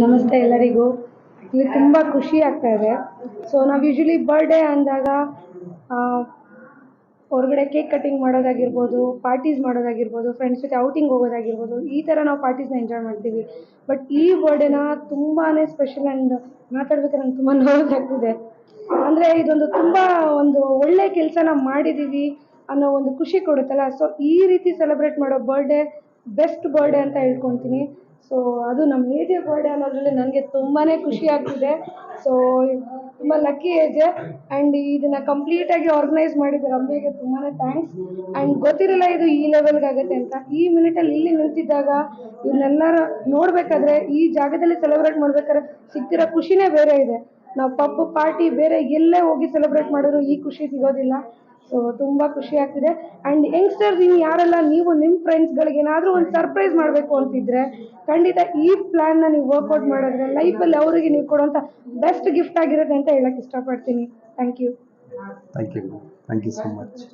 ನಮಸ್ತೆ ಎಲ್ಲರಿಗೂ. ಇಲ್ಲಿ ತುಂಬ ಖುಷಿ ಆಗ್ತಾ ಇದೆ. ಸೊ ನಾವು ಯೂಶ್ವಲಿ ಬರ್ಡೇ ಅಂದಾಗ ಹೊರಗಡೆ ಕೇಕ್ ಕಟ್ಟಿಂಗ್ ಮಾಡೋದಾಗಿರ್ಬೋದು ಪಾರ್ಟೀಸ್ ಮಾಡೋದಾಗಿರ್ಬೋದು ಫ್ರೆಂಡ್ಸ್ ಜೊತೆ ಔಟಿಂಗ್ ಹೋಗೋದಾಗಿರ್ಬೋದು, ಈ ಥರ ನಾವು ಪಾರ್ಟೀಸ್ನ ಎಂಜಾಯ್ ಮಾಡ್ತೀವಿ. ಬಟ್ ಈ ಬರ್ಡೇನ ತುಂಬಾ ಸ್ಪೆಷಲ್ ಆ್ಯಂಡ್ ಮಾತಾಡ್ಬೇಕಾದ್ರೆ ನಂಗೆ ತುಂಬ ನೋಡೋದಾಗ್ತಿದೆ ಅಂದರೆ ಇದೊಂದು ತುಂಬ ಒಂದು ಒಳ್ಳೆ ಕೆಲಸನ ಮಾಡಿದ್ದೀವಿ ಅನ್ನೋ ಒಂದು ಖುಷಿ ಕೊಡುತ್ತಲ್ಲ. ಸೊ ಈ ರೀತಿ ಸೆಲೆಬ್ರೇಟ್ ಮಾಡೋ ಬರ್ಡೇ ಬೆಸ್ಟ್ ಬರ್ಡೇ ಅಂತ ಹೇಳ್ಕೊತೀನಿ. ಸೊ ಅದು ನಮ್ಮ ಏಜೆ ಬರ್ಡೇ ಅನ್ನೋದ್ರಲ್ಲಿ ನನಗೆ ತುಂಬಾ ಖುಷಿ ಆಗ್ತಿದೆ. ಸೊ ತುಂಬ ಲಕ್ಕಿ ಏಜೆ ಆ್ಯಂಡ್ ಇದನ್ನು ಕಂಪ್ಲೀಟಾಗಿ ಆರ್ಗನೈಸ್ ಮಾಡಿದ್ರು ರಮ್ಯಗೆ ತುಂಬಾ ಥ್ಯಾಂಕ್ಸ್ ಆ್ಯಂಡ್ ಗೊತ್ತಿರಲ್ಲ ಇದು ಈ ಲೆವೆಲ್ಗೆ ಆಗುತ್ತೆ ಅಂತ. ಈ ಮಿನಿಟಲ್ಲಿ ಇಲ್ಲಿ ನಿಂತಿದ್ದಾಗ ಇವನ್ನೆಲ್ಲರೂ ನೋಡಬೇಕಾದ್ರೆ ಈ ಜಾಗದಲ್ಲಿ ಸೆಲೆಬ್ರೇಟ್ ಮಾಡ್ಬೇಕಾದ್ರೆ ಸಿಗ್ತಿರೋ ಖುಷಿನೇ ಬೇರೆ ಇದೆ. ನಾವು ಪಪ್ಪು ಪಾರ್ಟಿ ಬೇರೆ ಎಲ್ಲೇ ಹೋಗಿ ಸೆಲೆಬ್ರೇಟ್ ಮಾಡಿದ್ರು ಈ ಖುಷಿ ಸಿಗೋದಿಲ್ಲ. ಸೊ ತುಂಬ ಖುಷಿ ಆಗ್ತಿದೆ. ಆ್ಯಂಡ್ ಯಂಗ್ಸ್ಟರ್ಸ್ ಇನ್ನು ಯಾರೆಲ್ಲ ನೀವು ನಿಮ್ಮ ಫ್ರೆಂಡ್ಸ್ಗಳಿಗೆ ಏನಾದರೂ ಒಂದು ಸರ್ಪ್ರೈಸ್ ಮಾಡಬೇಕು ಅಂತಿದ್ರೆ, ಖಂಡಿತ ಈ ಪ್ಲ್ಯಾನ್ನ ನೀವು ವರ್ಕೌಟ್ ಮಾಡಿದ್ರೆ ಲೈಫಲ್ಲಿ ಅವರಿಗೆ ನೀವು ಕೊಡುವಂಥ ಬೆಸ್ಟ್ ಗಿಫ್ಟ್ ಆಗಿರುತ್ತೆ ಅಂತ ಹೇಳಕ್ಕೆ ಇಷ್ಟಪಡ್ತೀನಿ. Thank you thank you thank you so much